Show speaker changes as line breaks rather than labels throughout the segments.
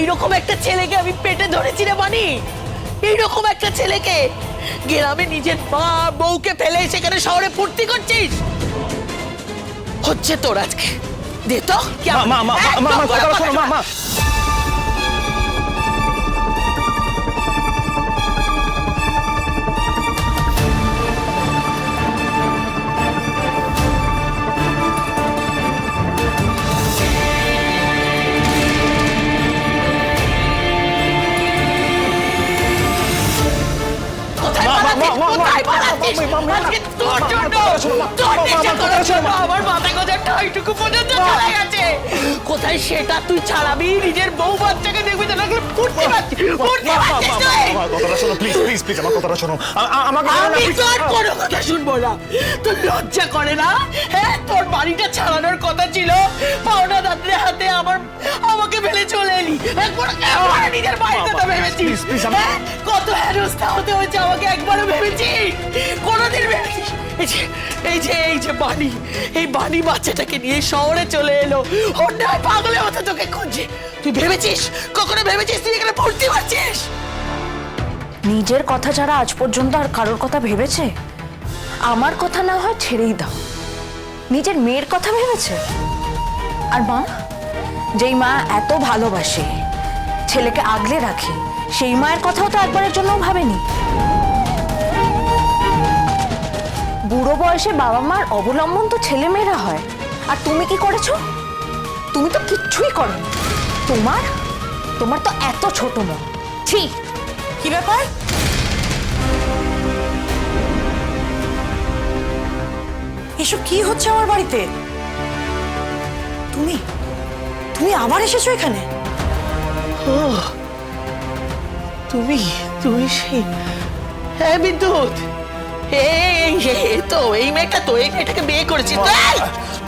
এইরকম একটা ছেলেকে আমি পেটে ধরেছি রে মানি এইরকম একটা ছেলেকে গ্রামে নিজের মা বউকে ফেলে সেখানে শহরে ফুর্তি করছিস? হচ্ছে তোর আজকে। দে তো
মা মা মা মা, মা
কোথায় সেটা তুই ছাড়াবি নিজের বউ বাচ্চাকে দেখবি তো লাগলে ফুটতে পারছিস ফুটতে
মা, মা,
পারছিস
মা,
তুই?
মা, কথাটা শোনো প্লিজ প্লিজ প্লিজ আমার কথাটা শোনো আ- আ- আমাকে
আমি তোর কোনো কথা শুনব না তোর লজ্জা করে না হ্যাঁ তোর বাড়িটা ছাড়ানোর কথা ছিল। পাওনা দাদরে হাতে আমার আমাকে ফেলে চলে এলি। একবার নিজের বাড়ির কথা ভেবেছিস। হেনস্থা হতে হয়েছে আমাকে একবারও ভেবেছিস কোনোদিন ভেবেছিস এই যে এই যে এই যে বাণী, এই বাণী বাচ্চাটাকে নিয়ে শহরে চলে এলো। অন্যায় পাগলে মতো তোকে খুঁজছে। তুই ভেবেছিস? কখনো ভেবেছিস তুই এখানে পড়তে পারছিস?
নিজের কথা ছাড়া আজ পর্যন্ত আর কারোর কথা ভেবেছে, আমার কথা না হয় ছেড়েই দাও। নিজের মেয়ের কথা ভেবেছে? আর মা, যেই মা এত ভালোবাসে, ছেলেকে আগলে রাখে সেই মায়ের কথাও তো একবারের জন্য ভাবেনি। বুড়ো বয়সে বাবা মার অবলম্বন তো ছেলে মেয়েরা হয়। আর তুমি কি করেছ? তুমি তো কিচ্ছুই করনি। তোমার? তোমার তো এত ছোট মন। ছি!
কি ব্যাপার? এসব কি হচ্ছে আমার বাড়িতে? তুমি? তুমি আবার এসেছ এখানে?
ও তুমি তুমি সেই হ্যাঁ বিদ্যুৎ। এই তো এই মেয়েটা তো এই মেয়েটাকে বিয়ে করেছি। তো এই,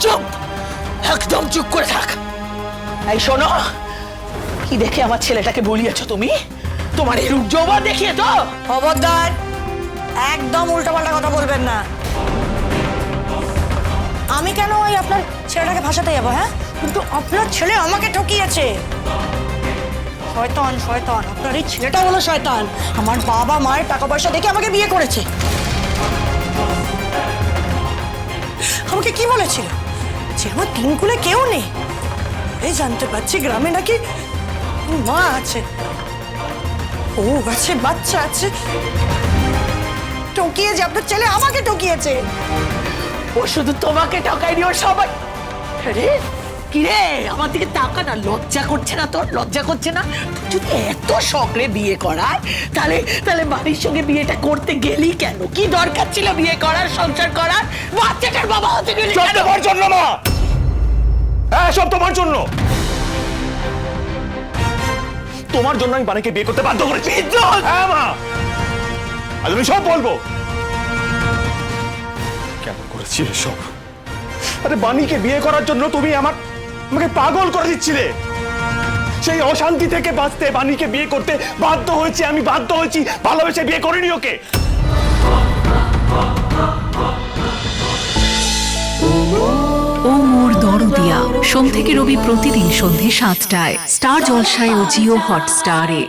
চুপ একদম চুপ করে থাক। এই শোনো কি দেখে আমার ছেলেটাকে বলিয়েছো তুমি? তোমার এই রূপ যৌবন দেখিয়ে তো।
খবরদার একদম উল্টোপাল্টা কথা বলবেন না। আমি কেন ওই আপনার ছেলেটাকে ভাসাতে যাব হ্যাঁ? কিন্তু আপনার ছেলে আমাকে ঠকিয়েছে। শয়তান শয়তান, আপনার এই ছেলেটা হলো শয়তান। আমার বাবা মায়ের টাকা পয়সা দেখে আমাকে বিয়ে করেছে। আমাকে কি বলেছিল? যে আমার তিন কুলে কেউ নেই। এই জানতে পারছি গ্রামে নাকি মা আছে। ও আছে, বাচ্চা আছে। ঠকিয়েছে, আপনার ছেলে আমাকে ঠকিয়েছে।
ও শুধু তোমাকে ঠকায়নি, ও সবাই আরে কি রে আমার দিকে তাকা না লজ্জা করছে না তোর? লজ্জা করছে না? যদি এত শখরে বিয়ে করার তাহলে তাহলে বাড়ির সঙ্গে বিয়েটা করতে গেলি কেন? কি দরকার ছিল বিয়ে করার সংসার করার? বাচ্চাটার বাবা হতে গেলি
সব তোমার জন্য মা! হ্যাঁ সব তোমার জন্য। তোমার জন্য আমি বাণীকে বিয়ে করতে বাধ্য করেছি! হ্যাঁ মা! আজ আমি সব বলব। কেন করেছি এসব আরে বাণীকে বিয়ে করার জন্য তুমি আমার আমাকে পাগল করে দিচ্ছিলে। সেই অশান্তি থেকে বাঁচতে, বাণীকে বিয়ে করতে বাধ্য হয়েছি আমি, বাধ্য হয়েছি। ভালোবেসে বিয়ে করিনি ওকে।
সোম থেকে রবি প্রতিদিন সন্ধে সাতটায়। স্টার জলসায় ও জিও হটস্টারে।